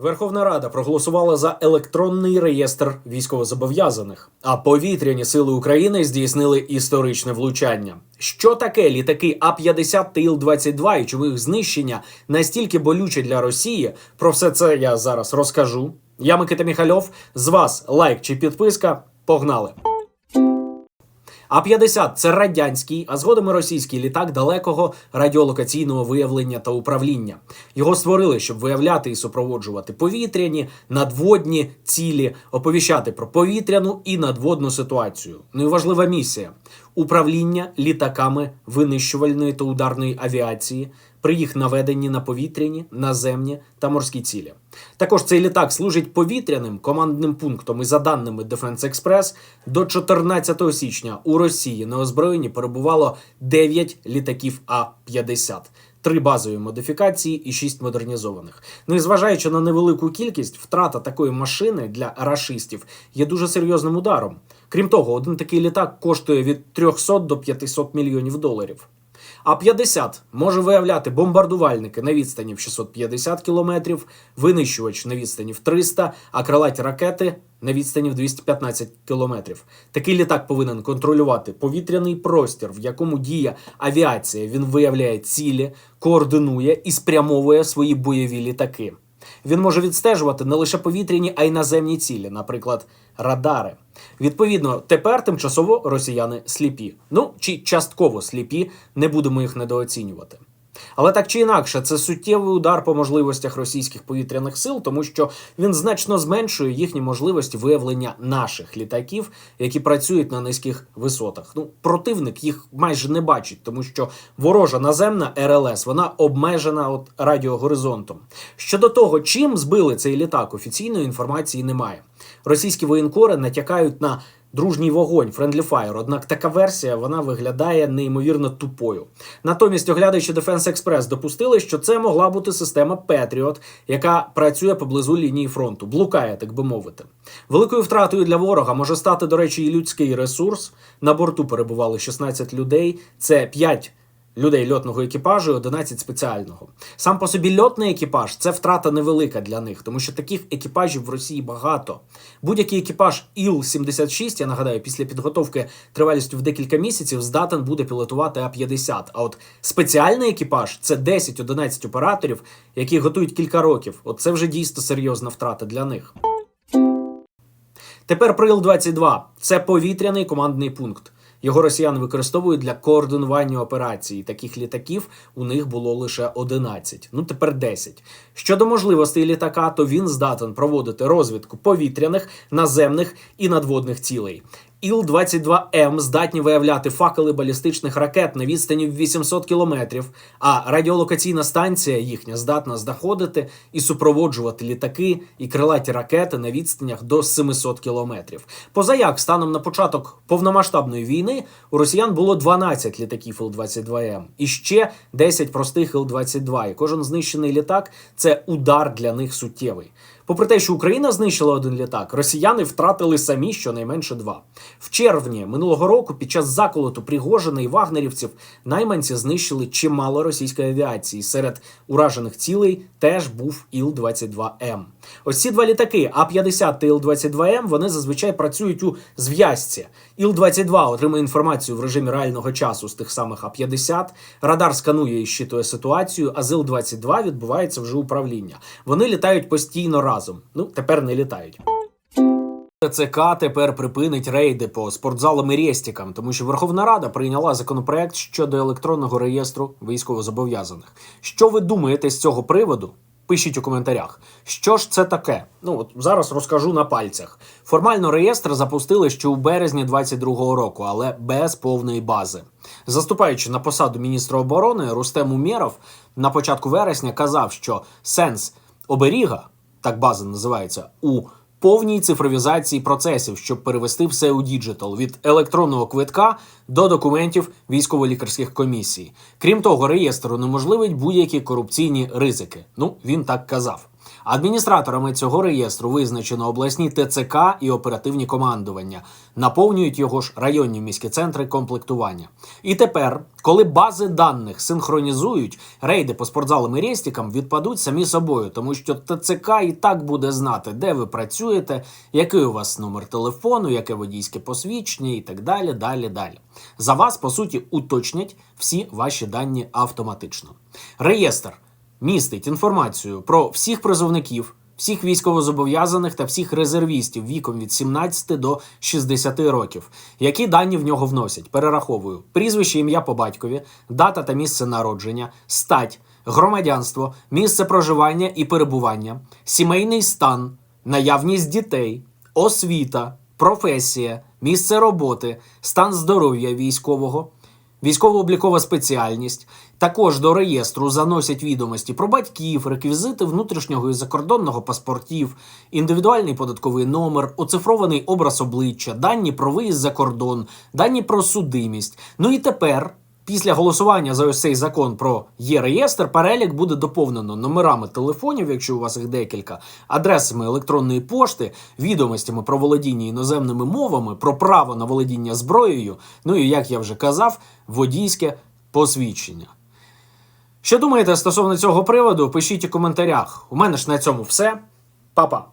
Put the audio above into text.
Верховна Рада проголосувала за електронний реєстр військовозобов'язаних, а повітряні сили України здійснили історичне влучання. Що таке літаки А-50 та Іл-22 і чому їх знищення настільки болюче для Росії? Про все це я зараз розкажу. Я Микита Міхальов. З вас лайк чи підписка. Погнали! А-50 – це радянський, а згодом і російський літак далекого радіолокаційного виявлення та управління. Його створили, щоб виявляти і супроводжувати повітряні, надводні цілі, оповіщати про повітряну і надводну ситуацію. Ну і важлива місія управління літаками винищувальної та ударної авіації при їх наведенні на повітряні, наземні та морські цілі. Також цей літак служить повітряним командним пунктом і за даними Defense Express, до 14 січня у Росії на озброєнні перебувало 9 літаків А-50. Три базові модифікації і шість модернізованих. Ну і зважаючи на невелику кількість, втрата такої машини для рашистів є дуже серйозним ударом. Крім того, один такий літак коштує від 300 до 500 мільйонів доларів. А 50 може виявляти бомбардувальники на відстані в 650 кілометрів, винищувач на відстані в 300, а крилаті ракети на відстані в 215 кілометрів. Такий літак повинен контролювати повітряний простір, в якому діє авіація. Він виявляє цілі, координує і спрямовує свої бойові літаки. Він може відстежувати не лише повітряні, а й наземні цілі, наприклад, радари. Відповідно, тепер тимчасово росіяни сліпі. Ну чи частково сліпі, не будемо їх недооцінювати. Але так чи інакше, це суттєвий удар по можливостях російських повітряних сил, тому що він значно зменшує їхні можливості виявлення наших літаків, які працюють на низьких висотах. Ну, противник їх майже не бачить, тому що ворожа наземна РЛС вона обмежена от радіогоризонтом. Щодо того, чим збили цей літак, офіційної інформації немає. Російські воєнкори натякають на дружній вогонь Friendly Fire, Однак така версія вона виглядає неймовірно тупою. Натомість, оглядаючи Defense Express, допустили, що це могла бути система Patriot, яка працює поблизу лінії фронту, блукає, так би мовити. Великою втратою для ворога може стати, до речі, і людський ресурс. На борту перебували 16 людей. Це 5 людей льотного екіпажу і 11 спеціального. Сам по собі льотний екіпаж це втрата невелика для них, тому що таких екіпажів в Росії багато. Будь-який екіпаж Іл-76, я нагадаю, після підготовки тривалістю в декілька місяців здатен буде пілотувати А-50. А от спеціальний екіпаж це 10-11 операторів, які готують кілька років. От це вже дійсно серйозна втрата для них. Тепер про Іл-22. Це повітряний командний пункт. Його росіяни використовують для координування операцій. Таких літаків у них було лише 11, ну тепер 10. Щодо можливостей літака, то він здатен проводити розвідку повітряних, наземних і надводних цілей. Іл-22М здатні виявляти факели балістичних ракет на відстані в 800 кілометрів, а радіолокаційна станція їхня здатна знаходити і супроводжувати літаки і крилаті ракети на відстанях до 700 кілометрів. Позаяк, станом на початок повномасштабної війни, у росіян було 12 літаків Іл-22М і ще 10 простих Іл-22. І кожен знищений літак це удар для них суттєвий. Попри те, що Україна знищила один літак, росіяни втратили самі щонайменше два. В червні минулого року, під час заколоту Пригожина і вагнерівців, найманці знищили чимало російської авіації. Серед уражених цілей теж був Іл-22М. Ось ці два літаки А-50 та Іл-22М вони зазвичай працюють у зв'язці. Іл-22 отримує інформацію в режимі реального часу з тих самих А-50, радар сканує і щитує ситуацію, а з Іл-22 відбувається вже управління. Вони літають постійно разом. Ну, тепер не літають. ТЦК тепер припинить рейди по спортзалам і рєстікам, тому що Верховна Рада прийняла законопроект щодо електронного реєстру військовозобов'язаних. Що ви думаєте з цього приводу? Пишіть у коментарях, що ж це таке. Ну от зараз розкажу на пальцях. Формально реєстр запустили ще у березні 22-го року, але без повної бази. Заступаючи на посаду міністра оборони, Рустем Умєров на початку вересня казав, що сенс оберіга, так база називається, у повній цифровізації процесів, щоб перевести все у діджитал від електронного квитка до документів військово-лікарських комісій. Крім того, реєстр унеможливить будь-які корупційні ризики. Ну він так казав. Адміністраторами цього реєстру визначено обласні ТЦК і оперативні командування. Наповнюють його ж районні міські центри комплектування. І тепер, коли бази даних синхронізують, рейди по спортзалам і рестікам відпадуть самі собою, тому що ТЦК і так буде знати, де ви працюєте, який у вас номер телефону, яке водійське посвідчення і так далі. Далі, далі. За вас, по суті, уточнять всі ваші дані автоматично. Реєстр містить інформацію про всіх призовників, всіх військовозобов'язаних та всіх резервістів віком від 17 до 60 років. Які дані в нього вносять? Перераховую: прізвище, ім'я по батькові, дата та місце народження, стать, громадянство, місце проживання і перебування, сімейний стан, наявність дітей, освіта, професія, місце роботи, стан здоров'я військового. Військово-облікова спеціальність. Також до реєстру заносять відомості про батьків, реквізити внутрішнього і закордонного паспортів, індивідуальний податковий номер, оцифрований образ обличчя, дані про виїзд за кордон, дані про судимість. Ну і тепер. Після голосування за ось цей закон про є-реєстр перелік буде доповнено номерами телефонів, якщо у вас їх декілька, адресами електронної пошти, відомостями про володіння іноземними мовами, про право на володіння зброєю. Ну і як я вже казав, водійське посвідчення. Що думаєте стосовно цього приводу? Пишіть у коментарях. У мене ж на цьому все. Па-па!